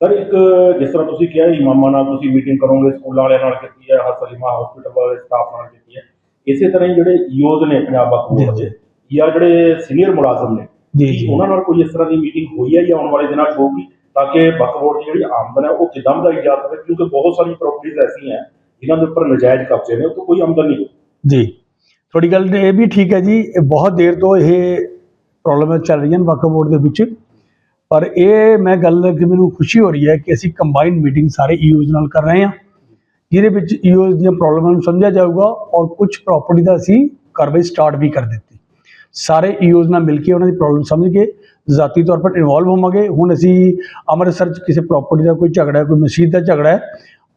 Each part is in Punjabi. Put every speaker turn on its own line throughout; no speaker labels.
ਸਰ ਇੱਕ ਜਿਸ ਤਰ੍ਹਾਂ ਤੁਸੀਂ ਕਿਹਾ ਇਮਾਮਾਂ ਨਾਲ ਤੁਸੀਂ ਮੀਟਿੰਗ ਕਰੋਗੇ ਸਕੂਲਾਂ ਵਾਲਿਆਂ ਨਾਲ ਕੀਤੀ ਹੈ ਹਰ ਸਲੀਮਾ ਹਸਪੀਟਲ ਵਾਲੇ ਸਟਾਫ ਨਾਲ ਕੀਤੀ ਹੈ। ਇਸੇ ਤਰ੍ਹਾਂ ਹੀ ਜਿਹੜੇ ਈਓਜ਼ ਨੇ ਪੰਜਾਬ
ਜੀ,
ਦੇ ਜਾਂ ਜਿਹੜੇ ਸੀਨੀਅਰ ਮੁਲਾਜ਼ਮ ਨੇ
ਜੀ।
ਉਹਨਾਂ ਨਾਲ ਕੋਈ ਇਸ ਤਰ੍ਹਾਂ ਦੀ ਮੀਟਿੰਗ ਹੋਈ ਹੈ ਜਾਂ ਆਉਣ ਵਾਲੇ ਦਿਨਾਂ 'ਚ ਹੋਊਗੀ ਤਾਂ ਕਿ ਬੋਰਡ ਦੀ ਜਿਹੜੀ ਆਮਦਨ ਹੈ ਉਹ ਕਿੱਦਾਂ ਵਧਾਈ ਜਾ ਸਕੇ? ਕਿਉਂਕਿ ਬਹੁਤ ਸਾਰੀ ਪ੍ਰਾਪਰਟੀਆਂ ਐਸੀਆਂ ਜਿਨ੍ਹਾਂ ਦੇ ਉੱਪਰ ਨਜਾਇਜ਼ ਕਬਜ਼ੇ ਨੇ ਉਹ ਕੋਈ ਆਮਦਨ ਨਹੀਂ
ਜੀ। ਤੁਹਾਡੀ ਗੱਲ ਇਹ ਵੀ ਠੀਕ ਹੈ ਜੀ ਇਹ ਬਹੁਤ ਦੇਰ ਤੋਂ ਇਹ ਪ੍ਰੋਬਲਮ ਚੱਲ ਰਹੀਆਂ ਵਕਫ ਬੋਰਡ ਦੇ ਵਿੱਚ। ਪਰ ਇਹ ਮੈਂ ਗੱਲ ਕਿ ਮੈਨੂੰ ਖੁਸ਼ੀ ਹੋ ਰਹੀ ਹੈ ਕਿ ਅਸੀਂ ਕੰਬਾਈਨ ਮੀਟਿੰਗ ਸਾਰੇ e ਈਓਜ਼ ਨਾਲ ਕਰ ਰਹੇ ਹਾਂ। ਜਿਹਦੇ ਵਿੱਚ e ਈਓਜ਼ ਦੀਆਂ ਪ੍ਰੋਬਲਮਾਂ ਨੂੰ ਸਮਝਿਆ ਜਾਊਗਾ ਔਰ ਕੁਝ ਪ੍ਰਾਪਰਟੀ ਦਾ ਅਸੀਂ ਕਾਰਵਾਈ ਸਟਾਰਟ ਵੀ ਕਰ ਦਿੱਤੀ। ਸਾਰੇ e ਈਓਜ਼ ਨਾਲ ਮਿਲ ਕੇ ਉਹਨਾਂ ਦੀ ਪ੍ਰੋਬਲਮ ਸਮਝ ਕੇ ਜ਼ਾਤੀ ਤੌਰ ਪਰ ਇਨਵੋਲਵ ਹੋਵਾਂਗੇ। ਹੁਣ ਅਸੀਂ ਅੰਮ੍ਰਿਤਸਰ 'ਚ ਕਿਸੇ ਪ੍ਰਾਪਰਟੀ ਦਾ ਕੋਈ ਝਗੜਾ ਹੈ ਕੋਈ ਮਸਜਿਦ ਦਾ ਝਗੜਾ ਹੈ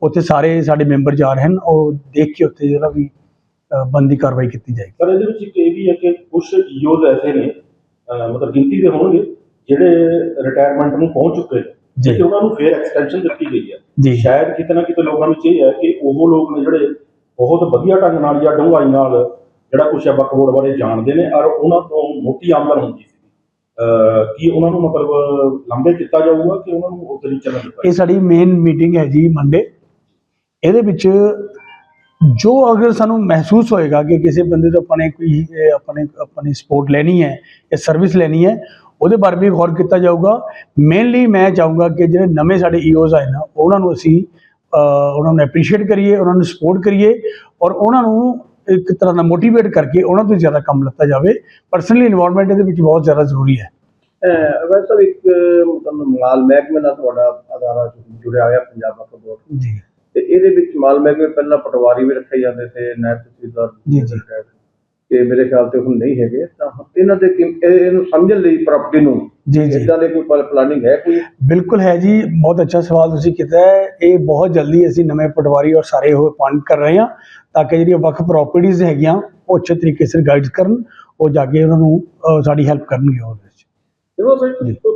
ਉੱਥੇ ਸਾਰੇ ਸਾਡੇ ਮੈਂਬਰ ਜਾ ਰਹੇ ਹਨ। ਔਰ ਦੇਖ ਕੇ ਉੱਥੇ ਜਿਹੜਾ ਵੀ ਅ, ਬਣਦੀ ਕਾਰਵਾਈ ਕੀਤੀ ਜਾਏਗੀ।
ਪਰ ਇਹਦੇ ਵਿੱਚ ਇਹ ਵੀ ਹੈ ਕਿ ਕੁਝ ਈਓਜ਼ ਐਸੇ ਨੇ ਮਤਲਬ ਗਿਣਤੀ ਦੇ ਹੋਣਗੇ। ਜਿਹੜੇ ਰਿਟਾਇਰਮੈਂਟ ਨੂੰ ਪਹੁੰਚ ਚੁੱਕੇ ਨੇ। ਤੇ ਉਹਨਾਂ ਨੂੰ ਫੇਰ ਐਕਸਟੈਂਸ਼ਨ ਦਿੱਤੀ ਗਈ ਹੈ।
ਜੀ।
ਸ਼ਾਇਦ ਕਿਤੇ ਨਾ ਕਿਤੇ ਲੋਕਾਂ ਵਿੱਚ ਇਹ ਹੈ ਕਿ ਉਹ ਲੋਕ ਨੇ ਜਿਹੜੇ ਬਹੁਤ ਵਧੀਆ ਢੰਗ ਨਾਲ ਜਾਂ ਡੂੰਘਾਈ ਨਾਲ ਜਿਹੜਾ ਕੁਛ ਹੈ ਬਕਬੋਰਡ ਬਾਰੇ ਜਾਣਦੇ ਨੇ ਔਰ ਉਹਨਾਂ ਤੋਂ ਮੋਟੀ ਆਮਦਨ ਹੁੰਦੀ ਸੀ। ਕੀ ਉਹਨਾਂ ਨੂੰ ਮਤਲਬ ਲੰਬੇ ਕੀਤਾ ਜਾਊਗਾ ਕਿ ਉਹਨਾਂ ਨੂੰ ਉਧਰ ਹੀ ਚੱਲਣ ਦਿੱਤਾ
ਇਹ ਸਾਡੀ ਮੇਨ ਮੀਟਿੰਗ ਹੈ ਜੀ ਮੰਡੇ ਇਹਦੇ ਵਿੱਚ ਜੋ ਅਗਰ ਸਾਨੂੰ ਮਹਿਸੂਸ ਹੋਏਗਾ ਕਿ ਕਿਸੇ ਬੰਦੇ ਤੋਂ ਆਪਣੇ ਕੋਈ ਆਪਣੇ ਆਪਣੀ ਸਪੋਰਟ ਲੈਣੀ ਹੈ ਜਾਂ ਸਰਵਿਸ ਲੈਣੀ ਹੈ ਉਹਦੇ ਬਾਰੇ ਵੀ ਗੌਰ ਕੀਤਾ ਜਾਊਗਾ। ਮੇਨਲੀ ਮੈਂ ਚਾਹੂੰਗਾ ਕਿ ਜਿਹੜੇ ਨਵੇਂ ਸਾਡੇ ਈਓਜ਼ ਆਏ ਨਾ ਉਹਨਾਂ ਨੂੰ ਅਸੀਂ ਉਹਨਾਂ ਨੂੰ ਐਪਰੀਸ਼ੀਏਟ ਕਰੀਏ ਉਹਨਾਂ ਨੂੰ ਸਪੋਰਟ ਕਰੀਏ ਔਰ ਉਹਨਾਂ ਨੂੰ ਇੱਕ ਤਰ੍ਹਾਂ ਦਾ ਮੋਟੀਵੇਟ ਕਰਕੇ ਉਹਨਾਂ ਤੋਂ ਜ਼ਿਆਦਾ ਕੰਮ ਲੱਤਾ ਜਾਵੇ। ਪਰਸਨਲੀ ਇਨਵੋਲਵਮੈਂਟ ਇਹਦੇ ਵਿੱਚ ਬਹੁਤ ਜ਼ਿਆਦਾ ਜ਼ਰੂਰੀ ਹੈ।
ਵੈਸੇ ਤਾਂ ਇੱਕ ਮਤਲਬ ਮਾਲ ਮਹਿਕਮੇ ਨਾਲ ਤੁਹਾਡਾ ਅਦਾਰਾ ਜੁੜਿਆ ਹੋਇਆ ਪੰਜਾਬ ਵਕਫ ਬੋਰਡ
ਜੀ।
ਤੇ ਇਹਦੇ ਵਿੱਚ ਮਾਲ ਮਹਿਕਮੇ ਪਹਿਲਾਂ ਪਟਵਾਰੀ ਵੀ ਰੱਖੇ ਜਾਂਦੇ ਸੀ ਨਾਇਬ ਤਹਿਸੀਲਦਾਰ
ਜੀ, ਜੀ।
ਤੇ ਮੇਰੇ ਖਿਆਲ ਤੇ ਹੁਣ ਨਹੀਂ ਹੈਗੇ ਤਾਂ ਇਹਨਾਂ ਦੇ ਇਹਨੂੰ ਸਮਝਣ ਲਈ ਪ੍ਰਾਪਰਟੀ ਨੂੰ
ਜੀ ਜੀ।
ਇਦਾਂ ਦੇ ਕੋਈ ਪਲਾਨਿੰਗ ਹੈ ਕੋਈ?
ਬਿਲਕੁਲ ਹੈ ਜੀ ਬਹੁਤ ਅੱਛਾ ਸਵਾਲ ਤੁਸੀਂ ਕੀਤਾ ਹੈ। ਇਹ ਬਹੁਤ ਜਲਦੀ ਅਸੀਂ ਨਵੇਂ ਪਟਵਾਰੀ ਔਰ ਸਾਰੇ ਉਹ ਅਪਾਇੰਟ ਕਰ ਰਹੇ ਹਾਂ ਤਾਂ ਕਿ ਜਿਹੜੀਆਂ ਵੱਖ ਪ੍ਰਾਪਰਟੀਆਂ ਹੈਗੀਆਂ ਉਹ ਅੱਛੇ ਤਰੀਕੇ ਸਿਰ ਗਾਈਡ ਕਰਨ ਉਹ ਜਾ ਕੇ ਉਹਨਾਂ ਨੂੰ ਸਾਡੀ ਹੈਲਪ ਕਰਨਗੇ ਉਹਦੇ ਵਿੱਚ।
ਦੇਖੋ ਸਰ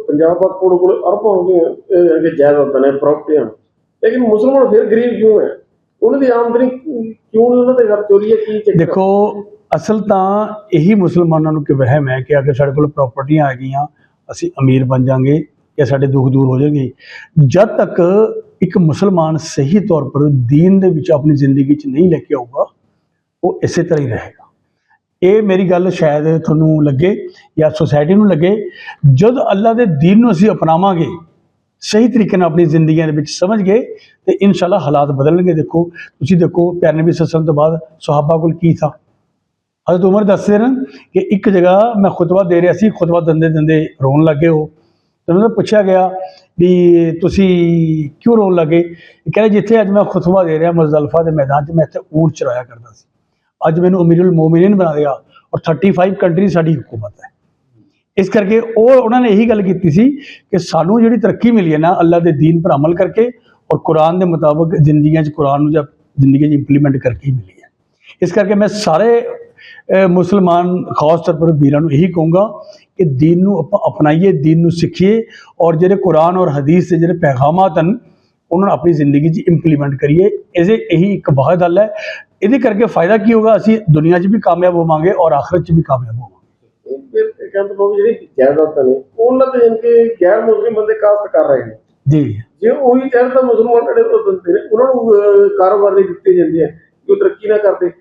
ਪੰਜਾਬ ਵਕਫ ਬੋਰਡ ਕੋਲ ਅਰਬਾਂ ਹੋਗੀਆਂ ਇਹ ਜਿਹੜੇ ਜਾਇਦਾਦਾਂ ਨੇ ਪ੍ਰਾਪਰਟੀਆਂ ਲੇਕਿਨ ਮੁਸਲਮਾਨ ਫਿਰ ਗਰੀਬ ਕਿਉਂ ਹੈ? ਉਹਨਾਂ ਦੀ ਆਮਦਨੀ ਕਿਉਂ ਨਹੀਂ ਉਹਨਾਂ ਦੇ ਘਰ ਚੋਰੀ ਹੈ ਕੀ ਚੱਕਰ
ਦੇਖੋ ਅਸਲ ਤਾਂ ਇਹੀ ਮੁਸਲਮਾਨਾਂ ਨੂੰ ਕਿ ਵਹਿਮ ਹੈ ਕਿ ਅਗਰ ਸਾਡੇ ਕੋਲ ਪ੍ਰਾਪਰਟੀਆਂ ਆ ਗਈਆਂ, ਅਸੀਂ ਅਮੀਰ ਬਣ ਜਾਾਂਗੇ ਜਾਂ ਸਾਡੇ ਦੁੱਖ ਦੂਰ ਹੋ ਜਾਣਗੇ। ਜਦ ਤੱਕ ਇੱਕ ਮੁਸਲਮਾਨ ਸਹੀ ਤੌਰ ਪਰ ਦੀਨ ਦੇ ਵਿੱਚ ਆਪਣੀ ਜ਼ਿੰਦਗੀ 'ਚ ਨਹੀਂ ਲੈ ਕੇ ਆਊਗਾ, ਉਹ ਇਸੇ ਤਰ੍ਹਾਂ ਹੀ ਰਹੇਗਾ। ਇਹ ਮੇਰੀ ਗੱਲ ਸ਼ਾਇਦ ਤੁਹਾਨੂੰ ਲੱਗੇ ਜਾਂ ਸੋਸਾਇਟੀ ਨੂੰ ਲੱਗੇ, ਜਦ ਅੱਲਾ ਦੇ ਦੀਨ ਨੂੰ ਅਸੀਂ ਅਪਣਾਵਾਂਗੇ, ਸਹੀ ਤਰੀਕੇ ਨਾਲ ਆਪਣੀ ਜ਼ਿੰਦਗੀਆਂ ਦੇ ਵਿੱਚ ਸਮਝ ਗਏ, ਤੇ ਇਨਸ਼ਾਅੱਲਾ ਹਾਲਾਤ ਬਦਲਣਗੇ। ਦੇਖੋ, ਤੁਸੀਂ ਦੇਖੋ, ਪਿਆਰੇ ਨਬੀ ਸੱਸਮ ਤੋਂ ਬਾਅਦ ਸਹਾਬਾ ਕੋਲ ਕੀ ਥਾ? ਹਜ਼ਰਤ ਉਮਰ ਦੱਸਦੇ ਨੇ ਕਿ ਇੱਕ ਜਗ੍ਹਾ ਮੈਂ ਖੁਤਬਾ ਦੇ ਰਿਹਾ ਸੀ, ਖੁਤਬਾ ਦਿੰਦੇ ਦੰਦੇ ਰੋਣ ਲੱਗੇ ਹੋ ਤੇ ਮੈਨੂੰ ਪੁੱਛਿਆ ਗਿਆ ਵੀ ਤੁਸੀਂ ਕਿਉਂ ਰੋਣ ਲੱਗੇ? ਇਹ ਕਹਿੰਦੇ ਜਿੱਥੇ ਅੱਜ ਮੈਂ ਖੁਤਬਾ ਦੇ ਰਿਹਾ ਮੁਜ਼ਦਲਫਾ ਦੇ ਮੈਦਾਨ 'ਚ, ਮੈਂ ਇੱਥੇ ਊਂਟ ਚਰਾਇਆ ਕਰਦਾ ਸੀ। ਅੱਜ ਮੈਨੂੰ ਅਮੀਰੁਲ ਮੋਮਿਨੀਨ ਬਣਾ ਦਿਆ ਔਰ 35 ਕੰਟਰੀ ਸਾਡੀ ਹਕੂਮਤ ਹੈ। ਇਸ ਕਰਕੇ ਉਹ ਉਹਨਾਂ ਨੇ ਇਹੀ ਗੱਲ ਕੀਤੀ ਸੀ ਕਿ ਸਾਨੂੰ ਜਿਹੜੀ ਤਰੱਕੀ ਮਿਲੀ ਹੈ ਨਾ, ਅੱਲਾ ਦੇ ਦੀਨ ਪਰ ਅਮਲ ਕਰਕੇ ਔਰ ਕੁਰਾਨ ਦੇ ਮੁਤਾਬਕ ਜ਼ਿੰਦਗੀਆਂ 'ਚ ਕੁਰਾਨ ਨੂੰ ਜਦ ਜ਼ਿੰਦਗੀ 'ਚ ਇੰਪਲੀਮੈਂਟ ਕਰਕੇ ਹੀ ਮਿਲੀ ਹੈ। ਇਸ ਕਰਕੇ ਮੈਂ ਸਾਰੇ ਮੁਸਲਮਾਨ ਖਾਸ ਤੌਰ ਪਰ ਵੀਰਾਂ ਨੂੰ ਇਹੀ ਕਹੂੰਗਾ ਕਿ ਦੀਨ ਨੂੰ ਆਪਾਂ ਅਪਣਾਈਏ ਦੀਨ ਨੂੰ ਸਿੱਖੀਏ ਔਰ ਜਿਹੜੇ ਕੁਰਾਨ ਔਰ ਹਦੀਸ ਦੇ ਜਿਹੜੇ ਪੈਗਾਮਾਤ ਹਨ ਉਹਨਾਂ ਨੂੰ ਆਪਣੀ ਜ਼ਿੰਦਗੀ 'ਚ ਇੰਪਲੀਮੈਂਟ ਕਰੀਏ। ਇਹਦੇ ਇਹੀ ਇੱਕ ਵਾਹਿਦ ਹੱਲ ਹੈ। ਇਹਦੇ ਕਰਕੇ ਫਾਇਦਾ ਕੀ ਹੋਗਾ ਅਸੀਂ ਦੁਨੀਆ 'ਚ ਵੀ ਕਾਮਯਾਬ ਹੋਵਾਂਗੇ ਔਰ ਆਖਰਤ 'ਚ ਵੀ ਕਾਮਯਾਬ ਹੋਵਾਂਗੇ।
ਕਹਿੰਦੇ ਬਾਬੂ ਜਿਹੜੀ ਜਾਇਦਾਦਾਂ ਨੇ ਉਹਨਾਂ ਤੇ ਜਾਣੀ ਕਿ ਗੈਰ ਮੁਸਲਿਮ ਬੰਦੇ ਕਾਸਤ ਕਰ ਰਹੇ ਨੇ।
ਜੀ।
ਜੇ ਉਹੀ ਜਾਇਦਾਦਾਂ ਮੁਸਲਮਾਨ ਜਿਹੜੇ ਦਿੰਦੇ ਨੇ ਉਹਨਾਂ ਨੂੰ ਕਾਰੋਬਾਰ ਲਈ ਦਿੱਤੇ ਜਾਂਦੇ ਆ ਕਿ ਉਹ ਤਰੱਕੀ ਨਾ ਕਰਦੇ।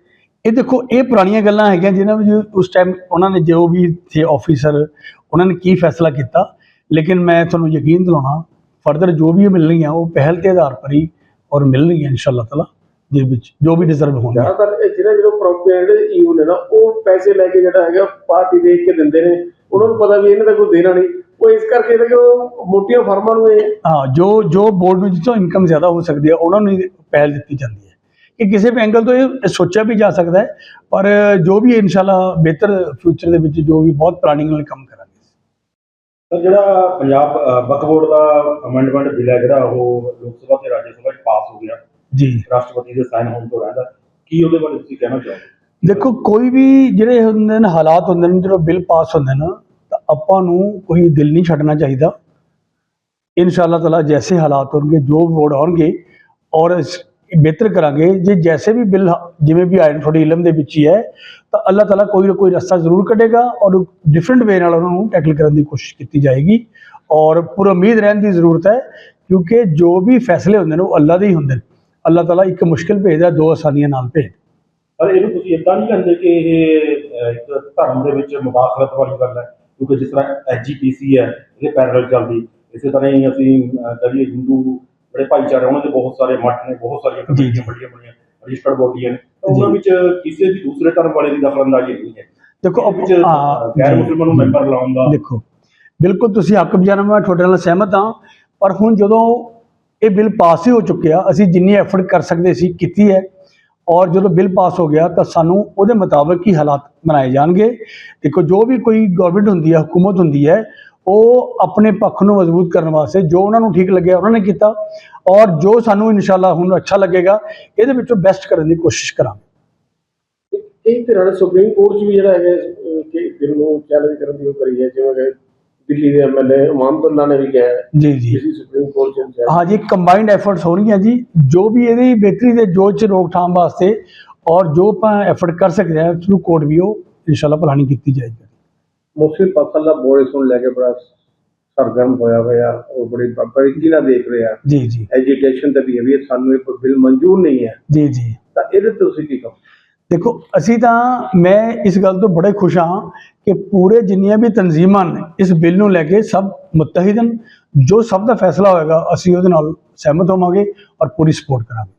ਇਹ ਦੇਖੋ ਇਹ ਪੁਰਾਣੀਆਂ ਗੱਲਾਂ ਹੈਗੀਆਂ ਜਿਨ੍ਹਾਂ ਵਿੱਚ ਉਸ ਟਾਈਮ ਉਹਨਾਂ ਨੇ ਜੋ ਵੀ ਥੇ ਆਫੀਸਰ ਉਹਨਾਂ ਨੇ ਕੀ ਫੈਸਲਾ ਕੀਤਾ। ਲੇਕਿਨ ਮੈਂ ਤੁਹਾਨੂੰ ਯਕੀਨ ਦਿਲਾਉਣਾ ਫਰਦਰ ਜੋ ਵੀ ਮਿਲਣਗੀਆਂ ਉਹ ਪਹਿਲ ਦੇ ਆਧਾਰ ਪਰ ਹੀ ਔਰ ਮਿਲਣਗੀਆਂ ਇਨਸ਼ਾਅੱਲਾ ਤਾਲਾ ਦੇ ਵਿੱਚ ਜੋ ਵੀ ਡਿਜ਼ਰਵ ਹੋਣਗੇ
ਜ਼ਿਆਦਾਤਰ ਇਹ ਜਿਹੜਾ ਜਦੋਂ ਪ੍ਰਾਪਰਟੀ ਜਿਹੜੇ ਈਓ ਨੇ ਨਾ ਉਹ ਪੈਸੇ ਲੈ ਕੇ ਜਿਹੜਾ ਹੈਗਾ ਪਾਰਟੀ ਦੇਖ ਕੇ ਦਿੰਦੇ ਨੇ। ਉਹਨਾਂ ਨੂੰ ਪਤਾ ਵੀ ਇਹਨਾਂ ਦਾ ਕੋਈ ਦੇਣਾ ਨਹੀਂ। ਉਹ ਇਸ ਕਰਕੇ ਜਿਹੜੇ ਕਿ ਉਹ ਮੋਟੀਆਂ ਫਰਮਾਂ ਨੂੰ ਇਹ
ਹਾਂ ਜੋ ਜੋ ਬੋਰਡ ਨੂੰ ਜਿੱਥੋਂ ਇਨਕਮ ਜ਼ਿਆਦਾ ਹੋ ਸਕਦੀ ਹੈ ਉਹਨਾਂ ਨੂੰ ਪਹਿਲ ਦਿੱਤੀ ਜਾਂਦੀ ਹੈ। ਕਿ ਕਿਸੇ ਵੀ ਐਂਗਲ ਤੋਂ ਇਹ ਸੋਚਿਆ ਵੀ ਜਾ ਸਕਦਾ ਹੈ ਪਰ ਜੋ ਵੀ ਇਨਸ਼ਾਅੱਲਾ ਬਿਹਤਰ ਫਿਊਚਰ ਦੇ ਵਿੱਚ ਜੋ ਵੀ ਬਹੁਤ ਪਲਾਨਿੰਗ ਨਾਲ ਕੰਮ ਕਰਾਂਗੇ।
ਸਰ ਜਿਹੜਾ ਪੰਜਾਬ ਅਹ, ਵਕਫ ਬੋਰਡ ਦਾ ਅਮੈਂਡਮੈਂਟ ਬਿੱਲ ਹੈ ਜਿਹੜਾ ਉਹ ਲੋਕ ਸਭਾ ਤੇ ਰਾਜ ਸਭਾ 'ਚ ਪਾਸ ਹੋ ਗਿਆ।
ਜੀ।
ਰਾਸ਼ਟਰਪਤੀ ਦੇ ਸਾਈਨ ਹੋਣ ਤੋਂ ਰਹਿੰਦਾ। ਕੀ ਉਹਦੇ ਬਾਰੇ ਤੁਸੀਂ ਕਹਿਣਾ ਚਾਹੋਗੇ?
ਦੇਖੋ ਕੋਈ ਵੀ ਜਿਹੜੇ ਹੁੰਦੇ ਨੇ ਹਾਲਾਤ ਹੁੰਦੇ ਨੇ ਜਦੋਂ ਬਿੱਲ ਪਾਸ ਹੁੰਦੇ ਨੇ ਤਾਂ ਆਪਾਂ ਨੂੰ ਕੋਈ ਦਿਲ ਨਹੀਂ ਛੱਡਣਾ ਚਾਹੀਦਾ। ਇਨਸ਼ਾਅੱਲਾ ਤਾਲਾ ਜੈਸੇ ਹਾਲਾਤ ਹੋਣਗੇ ਜੋ ਵੋਟ ਆਉਣਗੇ ਔਰ ਬਿਹਤਰ ਕਰਾਂਗੇ। ਜੇ ਜੈਸੇ ਵੀ ਬਿੱਲ ਜਿਵੇਂ ਵੀ ਆਏ ਤੁਹਾਡੇ ਇਲਮ ਦੇ ਵਿੱਚ ਹੀ ਹੈ ਤਾਂ ਅੱਲਾਹ ਤਾਲਾ ਕੋਈ ਨਾ ਕੋਈ ਰਸਤਾ ਜ਼ਰੂਰ ਕੱਢੇਗਾ ਔਰ ਡਿਫਰੈਂਟ ਵੇ ਨਾਲ ਉਹਨਾਂ ਨੂੰ ਟੈਕਲ ਕਰਨ ਦੀ ਕੋਸ਼ਿਸ਼ ਕੀਤੀ ਜਾਏਗੀ। ਔਰ ਪੂਰਾ ਉਮੀਦ ਰਹਿਣ ਦੀ ਜ਼ਰੂਰਤ ਹੈ ਕਿਉਂਕਿ ਜੋ ਵੀ ਫੈਸਲੇ ਹੁੰਦੇ ਨੇ ਉਹ ਅੱਲਾ ਦੇ ਹੀ ਹੁੰਦੇ ਨੇ। ਅੱਲਾ ਤਾਲਾ ਇੱਕ ਮੁਸ਼ਕਿਲ ਭੇਜਦਾ ਦੋ ਆਸਾਨੀਆਂ ਨਾਲ ਭੇਜ।
ਪਰ ਇਹਨੂੰ ਤੁਸੀਂ ਇਦਾਂ ਨਹੀਂ ਕਹਿੰਦੇ ਕਿ ਇਹ ਇੱਕ ਧਰਮ ਦੇ ਵਿੱਚ ਮੁਦਾਖਲਤ ਵਾਲੀ ਗੱਲ ਹੈ ਕਿਉਂਕਿ ਜਿਸ ਤਰ੍ਹਾਂ ਐਜੀਪੀਸੀ ਹੈ ਇਹਦੇ ਪੈਰਲਲ ਚੱਲਦੀ। ਇਸੇ ਤਰ੍ਹਾਂ ਹੀ ਅਸੀਂ ਅਹ, ਹਿੰਦੂ ਜਿਹੜੇ ਭਾਈਚਾਰੇ ਉਹਨਾਂ ਦੇ ਬਹੁਤ ਸਾਰੇ ਮੱਠ ਨੇ ਬਹੁਤ ਸਾਰੀਆਂ। ਕਮੇਟੀਆਂ ਬੜੀਆਂ ਬੜੀਆਂ ਰਜਿਸਟਰਡ ਬੋਡੀਆਂ ਨੇ ਉਹਨਾਂ ਵਿੱਚ ਕਿਸੇ ਵੀ ਦੂਸਰੇ ਧਰਮ ਵਾਲੇ ਦੀ ਦਖਲਅੰਦਾਜ਼ੀ ਨਹੀਂ ਹੈ
ਦੇਖੋ
ਗੈਰ। ਮੁਸਲਮਾਨ ਨੂੰ ਮੈਂਬਰ ਲਾਉਣ ਦਾ
ਦੇਖੋ ਬਿਲਕੁਲ ਤੁਸੀਂ ਹੱਕ ਬਜਾਨਾ ਮੈਂ ਤੁਹਾਡੇ ਨਾਲ ਸਹਿਮਤ ਹਾਂ ਪਰ ਹੁਣ ਜਦੋਂ ਇਹ ਬਿੱਲ ਪਾਸ ਹੀ ਹੋ ਚੁੱਕਿਆ ਅਸੀਂ ਜਿੰਨੀ ਐਫਰਟ ਕਰ ਸਕਦੇ ਸੀ ਕੀਤੀ ਹੈ ਔਰ ਜਦੋਂ ਬਿੱਲ ਪਾਸ ਹੋ ਗਿਆ ਤਾਂ ਸਾਨੂੰ ਉਹਦੇ ਮੁਤਾਬਕ ਹੀ ਹਾਲਾਤ ਬਣਾਏ ਜਾਣਗੇ ਦੇਖੋ ਜੋ ਵੀ ਕੋਈ ਗਵਰਨਮੈਂਟ ਹੁੰਦੀ ਹੈ ਹਕੂਮਤ ਹੁੰਦੀ ਹੈ ਉਹ ਆਪਣੇ ਪੱਖ ਨੂੰ ਮਜ਼ਬੂਤ ਕਰਨ ਵਾਸਤੇ ਜੋ ਉਹਨਾਂ ਨੂੰ ਠੀਕ ਲੱਗਿਆ ਉਹਨਾਂ ਨੇ ਕੀਤਾ ਔਰ ਜੋ ਸਾਨੂੰ ਇਨਸ਼ਾਅੱਲਾ ਹੁਣ ਅੱਛਾ ਲੱਗੇਗਾ ਇਹਦੇ ਵਿੱਚੋਂ ਬੈਸਟ ਕਰਨ ਦੀ ਕੋਸ਼ਿਸ਼ ਕਰਾਂਗੇ।
ਕਈ ਤਰ੍ਹਾਂ ਸੁਪਰੀਮ ਕੋਰਟ 'ਚ ਵੀ ਜਿਹੜਾ ਹੈਗਾ ਕਿ ਬਿੱਲ ਨੂੰ ਚੈਲੰਜ ਕਰਨ ਦੀ ਉਹ ਕਰੀ ਹੈ ਜਿਵੇਂ ਕਿ ਦਿੱਲੀ ਦੇ ਐਮਐਲਏ ਇਮਾਮਤੁੱਲਾ ਨੇ ਵੀ ਕਿਹਾ ਹੈ
ਜੀ ਜੀ।
ਸੁਪਰੀਮ ਕੋਰਟ 'ਚ
ਹਾਂ। ਜੀ ਕੰਬਾਈਨਡ ਐਫਰਟਸ ਹੋਣਗੀਆਂ ਜੀ ਜੋ ਵੀ ਇਹਦੀ ਬਿਹਤਰੀ ਦੇ ਜੋ ਚ ਰੋਕਥਾਮ ਵਾਸਤੇ ਔਰ ਜੋ ਆਪਾਂ ਐਫਰਟ ਕਰ ਸਕਦੇ ਹਾਂ ਥਰੂ ਕੋਡ ਵੀ ਉਹ ਇਨਸ਼ਾਅੱਲਾ ਪਲਾਨਿੰਗ ਕੀਤੀ ਜਾਏਗੀ।
ਮੁਸਲਿਮ ਪੱਖਾਂ ਦਾ ਬੋਰਡ ਇਸ ਨੂੰ ਲੈ ਕੇ ਬੜਾ ਸਰਗਰਮ ਹੋਇਆ ਹੋਇਆ ਉਹ ਬੜੀ ਬਰੀਕੀ ਨਾਲ ਦੇਖ ਰਿਹਾ।
ਜੀ ਜੀ।
ਐਜੀਟੇਸ਼ਨ ਤੇ ਵੀ ਹੈ ਵੀ ਇਹ ਸਾਨੂੰ ਇਹ ਬਿੱਲ ਮਨਜ਼ੂਰ ਨਹੀਂ ਹੈ।
ਜੀ ਜੀ।
ਤਾਂ ਇਹਦੇ ਤੇ ਤੁਸੀਂ ਕੀ ਕਹੋ
ਦੇਖੋ ਅਸੀਂ ਤਾਂ ਮੈਂ ਇਸ ਗੱਲ ਤੋਂ ਬੜੇ ਖੁਸ਼ ਹਾਂ ਕਿ ਪੂਰੇ ਜਿੰਨੀਆਂ ਵੀ ਤਨਜ਼ੀਮਾਂ ਨੇ ਇਸ ਬਿੱਲ ਨੂੰ ਲੈ ਕੇ ਸਭ ਮੁਤਹਿਦ ਹਨ। ਜੋ ਸਭ ਦਾ ਫੈਸਲਾ ਹੋਏਗਾ ਅਸੀਂ ਉਹਦੇ ਨਾਲ ਸਹਿਮਤ ਹੋਵਾਂਗੇ ਔਰ ਪੂਰੀ ਸਪੋਰਟ ਕਰਾਂਗੇ।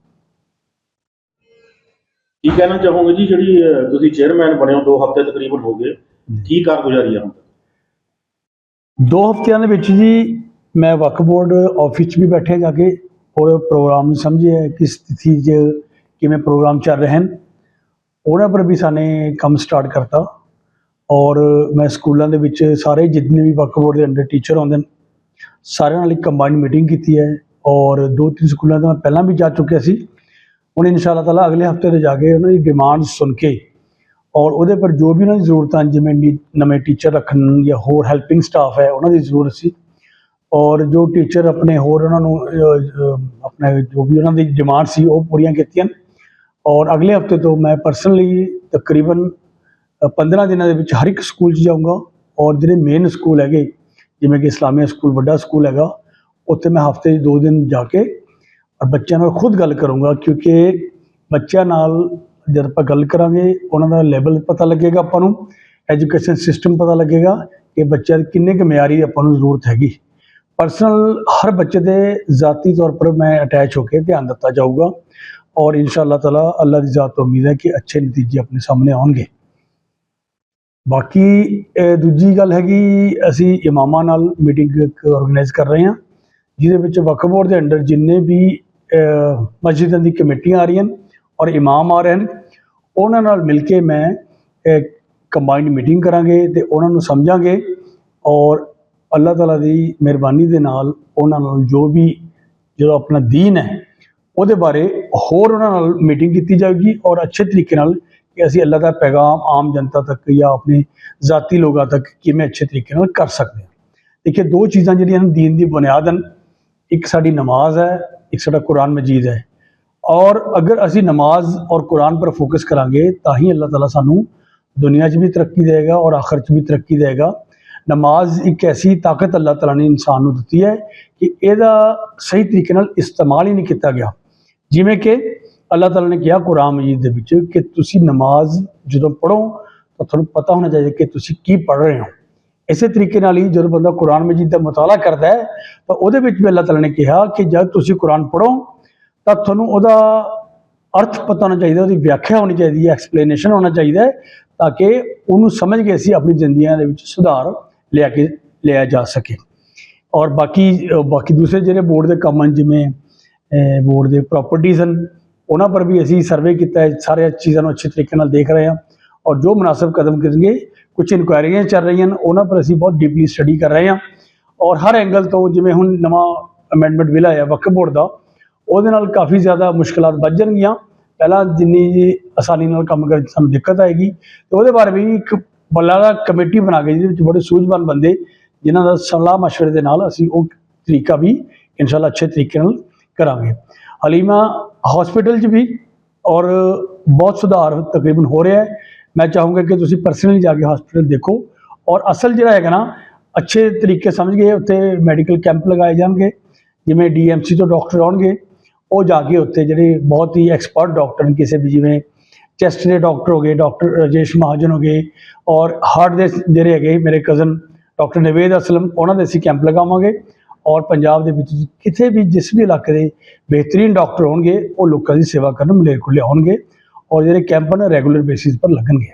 ਕੀ ਕਹਿਣਾ ਚਾਹੋਗੇ ਜੀ? ਜਿਹੜੀ ਤੁਸੀਂ ਚੇਅਰਮੈਨ ਬਣੇ ਹੋ 2 ਹਫ਼ਤੇ ਤਕਰੀਬਨ ਹੋ ਗਏ। ਕੀ ਕਾਰਗੁਜ਼ਾਰੀ ਆ ਹੁਣ
ਦੋ ਹਫ਼ਤਿਆਂ ਦੇ ਵਿੱਚ ਜੀ ਮੈਂ ਵਕਫ ਬੋਰਡ ਆਫਿਸ 'ਚ ਵੀ ਬੈਠੇ ਜਾ ਕੇ, ਔਰ ਪ੍ਰੋਗਰਾਮ ਨੂੰ ਸਮਝਿਆ ਕਿ ਸਥਿਤੀ 'ਚ ਕਿਵੇਂ ਪ੍ਰੋਗਰਾਮ ਚੱਲ ਰਹੇ ਹਨ। ਉਹਨਾਂ ਪਰ ਵੀ ਸਾਨੇ ਕੰਮ ਸਟਾਰਟ ਕਰਤਾ, ਔਰ ਮੈਂ ਸਕੂਲਾਂ ਦੇ ਵਿੱਚ ਸਾਰੇ ਜਿੰਨੇ ਵੀ ਵਕਫ ਬੋਰਡ ਦੇ ਅੰਡਰ ਟੀਚਰ ਆਉਂਦੇ ਨੇ ਸਾਰਿਆਂ ਨਾਲ ਇੱਕ ਕੰਬਾਈਨ ਮੀਟਿੰਗ ਕੀਤੀ ਹੈ, ਔਰ ਦੋ ਤਿੰਨ ਸਕੂਲਾਂ ਤੋਂ ਮੈਂ ਪਹਿਲਾਂ ਵੀ ਜਾ ਚੁੱਕਿਆ ਸੀ। ਹੁਣ ਇਨਸ਼ਾਅੱਲਾ ਤਾਲਾ ਅਗਲੇ ਹਫ਼ਤੇ ਤੇ ਜਾ ਕੇ ਉਹਨਾਂ ਦੀ ਡਿਮਾਂਡ ਸੁਣ ਕੇ ਔਰ ਉਹਦੇ ਪਰ ਜੋ ਵੀ ਉਹਨਾਂ ਦੀ ਜ਼ਰੂਰਤਾਂ ਜਿਵੇਂ ਨੀ- ਨਵੇਂ ਟੀਚਰ ਰੱਖਣ ਜਾਂ ਹੋਰ ਹੈਲਪਿੰਗ ਸਟਾਫ ਹੈ ਉਹਨਾਂ ਦੀ ਜ਼ਰੂਰਤ ਸੀ। ਔਰ ਜੋ ਟੀਚਰ ਆਪਣੇ ਹੋਰ ਉਹਨਾਂ ਨੂੰ ਆਪਣੇ ਜੋ ਵੀ ਉਹਨਾਂ ਦੀ ਡਿਮਾਂਡ ਸੀ ਉਹ ਪੂਰੀਆਂ ਕੀਤੀਆਂ। ਔਰ ਅਗਲੇ ਹਫ਼ਤੇ ਤੋਂ ਮੈਂ ਪਰਸਨਲੀ ਤਕਰੀਬਨ ਅ, 15 ਦਿਨਾਂ ਦੇ ਵਿੱਚ ਹਰ ਇੱਕ ਸਕੂਲ 'ਚ ਜਾਊਂਗਾ। ਔਰ ਜਿਹੜੇ ਮੇਨ ਸਕੂਲ ਹੈਗੇ ਜਿਵੇਂ ਕਿ ਇਸਲਾਮੀਆ ਸਕੂਲ ਵੱਡਾ ਸਕੂਲ ਹੈਗਾ ਉੱਥੇ ਮੈਂ ਹਫ਼ਤੇ 'ਚ ਦੋ ਦਿਨ ਜਾ ਕੇ ਔਰ ਬੱਚਿਆਂ ਨਾਲ ਖੁਦ ਗੱਲ ਕਰੂੰਗਾ ਕਿਉਂਕਿ ਬੱਚਿਆਂ ਨਾਲ ਜਦ ਆਪਾਂ ਗੱਲ ਕਰਾਂਗੇ, ਉਹਨਾਂ ਦਾ ਲੈਵਲ ਪਤਾ ਲੱਗੇਗਾ ਆਪਾਂ ਨੂੰ ਐਜੂਕੇਸ਼ਨ ਸਿਸਟਮ ਪਤਾ ਲੱਗੇਗਾ ਕਿ ਬੱਚਿਆਂ ਦੀ ਕਿੰਨੇ ਕੁ ਮਿਆਰੀ ਆਪਾਂ ਨੂੰ ਜ਼ਰੂਰਤ ਹੈਗੀ। ਪਰਸਨਲ ਹਰ ਬੱਚੇ ਦੇ ਜ਼ਾਤੀ ਤੌਰ ਪਰ ਮੈਂ ਅਟੈਚ ਹੋ ਕੇ ਧਿਆਨ ਦਿੱਤਾ ਜਾਊਗਾ ਔਰ ਇਨਸ਼ਾਅੱਲਾ ਤਾਲਾ ਅੱਲਾ ਦੀ ਜ਼ਾਤ ਤੋਂ ਉਮੀਦ ਹੈ ਕਿ ਅੱਛੇ ਨਤੀਜੇ ਆਪਣੇ ਸਾਹਮਣੇ ਆਉਣਗੇ। ਬਾਕੀ ਦੂਜੀ ਗੱਲ ਹੈਗੀ, ਅਸੀਂ ਇਮਾਮਾਂ ਨਾਲ ਮੀਟਿੰਗ ਇੱਕ ਆਰਗੇਨਾਈਜ਼ ਕਰ ਰਹੇ ਹਾਂ, ਜਿਹਦੇ ਵਿੱਚ ਵਕਫ ਬੋਰਡ ਦੇ ਅੰਡਰ ਜਿੰਨੇ ਵੀ ਮਸਜਿਦਾਂ ਦੀ ਕਮੇਟੀਆਂ ਆ ਰਹੀਆਂ ਹਨ ਔਰ ਇਮਾਮ ਆ ਰਹੇ ਹਨ। ਉਹਨਾਂ ਨਾਲ ਮਿਲ ਕੇ ਮੈਂ ਕੰਬਾਈਨਡ ਮੀਟਿੰਗ ਕਰਾਂਗੇ ਤੇ ਉਹਨਾਂ ਨੂੰ ਸਮਝਾਂਗੇ ਔਰ ਅੱਲਾਹ ਤਾਲਾ ਦੀ ਮਿਹਰਬਾਨੀ ਦੇ ਨਾਲ ਉਹਨਾਂ ਨਾਲ ਜੋ ਵੀ ਜਦੋਂ ਆਪਣਾ ਦੀਨ ਹੈ, ਉਹਦੇ ਬਾਰੇ ਹੋਰ ਉਹਨਾਂ ਨਾਲ ਮੀਟਿੰਗ ਕੀਤੀ ਜਾਏਗੀ ਔਰ ਅੱਛੇ ਤਰੀਕੇ ਨਾਲ ਕਿ ਅਸੀਂ ਅੱਲਾਹ ਦਾ ਪੈਗਾਮ ਆਮ ਜਨਤਾ ਤੱਕ ਜਾਂ ਆਪਣੇ ਜ਼ਾਤੀ ਲੋਕਾਂ ਤੱਕ ਕਿਵੇਂ ਅੱਛੇ ਤਰੀਕੇ ਨਾਲ ਕਰ ਸਕਦੇ ਹਾਂ। ਦੇਖਿਏ ਦੋ ਚੀਜ਼ਾਂ ਜਿਹੜੀਆਂ ਹਨ, ਦੀਨ ਦੀ ਬੁਨਿਆਦ ਹਨ। ਇੱਕ ਸਾਡੀ ਨਮਾਜ਼ ਹੈ, ਇੱਕ ਸਾਡਾ ਕੁਰਾਨ ਮਜੀਦ ਹੈ। ਔਰ ਅਗਰ ਅਸੀਂ ਨਮਾਜ਼ ਔਰ ਕੁਰਾਨ ਪਰ ਫੋਕਸ ਕਰਾਂਗੇ, ਤਾਂ ਹੀ ਅੱਲਾਹ ਤਾਲਾ ਸਾਨੂੰ ਦੁਨੀਆ 'ਚ ਵੀ ਤਰੱਕੀ ਦੇਗਾ ਔਰ ਆਖਰ 'ਚ ਵੀ ਤਰੱਕੀ ਦੇਗਾ ਨਮਾਜ਼ ਇੱਕ ਐਸੀ ਤਾਕਤ ਅੱਲਾਹ ਤਾਲਾ ਨੇ ਇਨਸਾਨ ਨੂੰ ਦਿੱਤੀ ਹੈ ਕਿ ਇਹਦਾ ਸਹੀ ਤਰੀਕੇ ਨਾਲ ਇਸਤੇਮਾਲ ਹੀ ਨਹੀਂ ਕੀਤਾ ਗਿਆ। ਜਿਵੇਂ ਕਿ ਅੱਲਾਹ ਤਾਲਾ ਨੇ ਕਿਹਾ ਕੁਰਾਨ ਮਜੀਦ ਦੇ ਵਿੱਚ ਕਿ ਤੁਸੀਂ ਨਮਾਜ਼ ਜਦੋਂ ਪੜ੍ਹੋ, ਤਾਂ ਤੁਹਾਨੂੰ ਪਤਾ ਹੋਣਾ ਚਾਹੀਦਾ ਕਿ ਤੁਸੀਂ ਕੀ ਪੜ੍ਹ ਰਹੇ ਹੋ। ਇਸੇ ਤਰੀਕੇ ਨਾਲ ਹੀ ਜਦੋਂ ਬੰਦਾ ਕੁਰਾਨ ਮਜੀਦ ਦਾ ਮਤਾਲਾ ਕਰਦਾ ਹੈ, ਤਾਂ ਉਹਦੇ ਵਿੱਚ ਵੀ ਅੱਲਾਹ ਤਾਲਾ ਨੇ ਕਿਹਾ ਕਿ ਜਦ ਤੁਸੀਂ ਕੁਰਾਨ ਪੜ੍ਹੋ ਤਾਂ ਤੁਹਾਨੂੰ ਉਹਦਾ ਅਰਥ ਪਤਾ ਹੋਣਾ ਚਾਹੀਦਾ, ਉਹਦੀ ਵਿਆਖਿਆ ਹੋਣੀ ਚਾਹੀਦੀ ਹੈ ਐਕਸਪਲੇਨੇਸ਼ਨ ਹੋਣਾ ਚਾਹੀਦਾ ਹੈ, ਤਾਂ ਕਿ ਉਹਨੂੰ ਸਮਝ ਕੇ ਅਸੀਂ ਆਪਣੀ ਜ਼ਿੰਦਗੀਆਂ ਦੇ ਵਿੱਚ ਸੁਧਾਰ ਲਿਆ ਕੇ, ਲਿਆ ਜਾ ਸਕੇ। ਔਰ ਬਾਕੀ ਬਾਕੀ ਦੂਸਰੇ ਜਿਹੜੇ ਬੋਰਡ ਦੇ ਕੰਮ ਹਨ, ਜਿਵੇਂ ਬੋਰਡ ਦੇ ਪ੍ਰਾਪਰਟੀਆਂ ਹਨ, ਉਹਨਾਂ ਪਰ ਵੀ ਅਸੀਂ ਸਰਵੇ ਕੀਤਾ ਹੈ ਸਾਰੇ ਚੀਜ਼ਾਂ ਨੂੰ ਅੱਛੇ ਤਰੀਕੇ ਨਾਲ ਦੇਖ ਰਹੇ ਹਾਂ। ਔਰ ਜੋ ਮੁਨਾਸਬ ਕਦਮ ਕਰਨਗੇ ਕੁਝ ਇਨਕੁਆਇਰੀਆਂ ਚੱਲ ਰਹੀਆਂ ਹਨ, ਉਹਨਾਂ ਪਰ ਅਸੀਂ ਬਹੁਤ ਡੀਪਲੀ ਸਟੱਡੀ ਕਰ ਰਹੇ ਹਾਂ। ਔਰ ਹਰ ਐਂਗਲ ਤੋਂ ਜਿਵੇਂ ਹੁਣ ਨਵਾਂ ਅਮੈਂਡਮੈਂਟ ਬਿੱਲ ਆਇਆ ਵਕਫ ਬੋਰਡ ਦਾ ਉਹਦੇ ਨਾਲ ਕਾਫੀ ਜ਼ਿਆਦਾ ਮੁਸ਼ਕਲਾਂ ਵੱਧ ਜਾਣਗੀਆਂ। ਪਹਿਲਾਂ ਜਿੰਨੀ ਆਸਾਨੀ ਨਾਲ ਕੰਮ ਕਰਨ 'ਚ ਸਾਨੂੰ ਦਿੱਕਤ ਆਏਗੀ ਤੇ ਉਹਦੇ ਬਾਰੇ ਵੀ ਇੱਕ ਬਲਾਲਾ ਕਮੇਟੀ ਬਣਾ ਕੇ ਜਿਹਦੇ ਵਿੱਚ ਬੜੇ ਸੂਝਵਾਨ ਬੰਦੇ ਜਿਨ੍ਹਾਂ ਦਾ ਸਲਾਹ مشਵਰੇ ਦੇ ਨਾਲ ਅਸੀਂ ਉਹ ਤਰੀਕਾ ਵੀ ਇਨਸ਼ਾਅੱਲਾ ਅੱਛੇ ਤਰੀਕੇ ਨਾਲ ਕਰਾਂਗੇ। ਹਲੀਮਾ ਹਸਪੀਟਲ 'ਚ ਵੀ ਔਰ ਬਹੁਤ ਸੁਧਾਰ ਤਕਰੀਬਨ ਹੋ ਰਿਹਾ ਹੈ। ਮੈਂ ਚਾਹੂੰਗਾ ਕਿ ਤੁਸੀਂ ਪਰਸਨਲੀ ਜਾ ਕੇ ਹਸਪੀਟਲ ਦੇਖੋ ਔਰ ਅਸਲ ਜਿਹੜਾ ਹੈਗਾ ਨਾ, ਅੱਛੇ ਤਰੀਕੇ ਸਮਝ ਗਏ ਉੱਥੇ ਮੈਡੀਕਲ ਕੈਂਪ ਲਗਾਏ ਜਾਣਗੇ। ਜਿਵੇਂ ਡੀਐਮਸੀ ਤੋਂ ਡਾਕਟਰ ਆਉਣਗੇ। ਉਹ ਜਾ ਕੇ ਉੱਥੇ ਜਿਹੜੇ ਬਹੁਤ ਹੀ ਐਕਸਪਰਟ ਡਾਕਟਰ ਨੇ, ਕਿਸੇ ਵੀ ਜਿਵੇਂ ਚੈਸਟ ਦੇ ਡਾਕਟਰ ਹੋ ਗਏ ਡਾਕਟਰ ਰਾਜੇਸ਼ ਮਹਾਜਨ ਹੋ ਗਏ ਔਰ ਹਾਰਟ ਦੇ ਜਿਹੜੇ ਹੈਗੇ ਮੇਰੇ ਕਜ਼ਨ ਡਾਕਟਰ ਨਵੇਦ ਅਸਲਮ, ਉਹਨਾਂ ਦੇ ਅਸੀਂ ਕੈਂਪ ਲਗਾਵਾਂਗੇ ਔਰ ਪੰਜਾਬ ਦੇ ਵਿੱਚ ਕਿਤੇ ਵੀ ਜਿਸ ਵੀ ਇਲਾਕੇ ਦੇ ਬਿਹਤਰੀਨ ਡਾਕਟਰ ਹੋਣਗੇ, ਉਹ ਲੋਕਾਂ ਦੀ ਸੇਵਾ ਕਰਨ ਮਲੇਰਕੋਟਲੇ ਆਉਣਗੇ ਔਰ ਜਿਹੜੇ ਕੈਂਪ ਨੇ ਰੈਗੂਲਰ ਬੇਸਿਸ ਪਰ ਲੱਗਣਗੇ।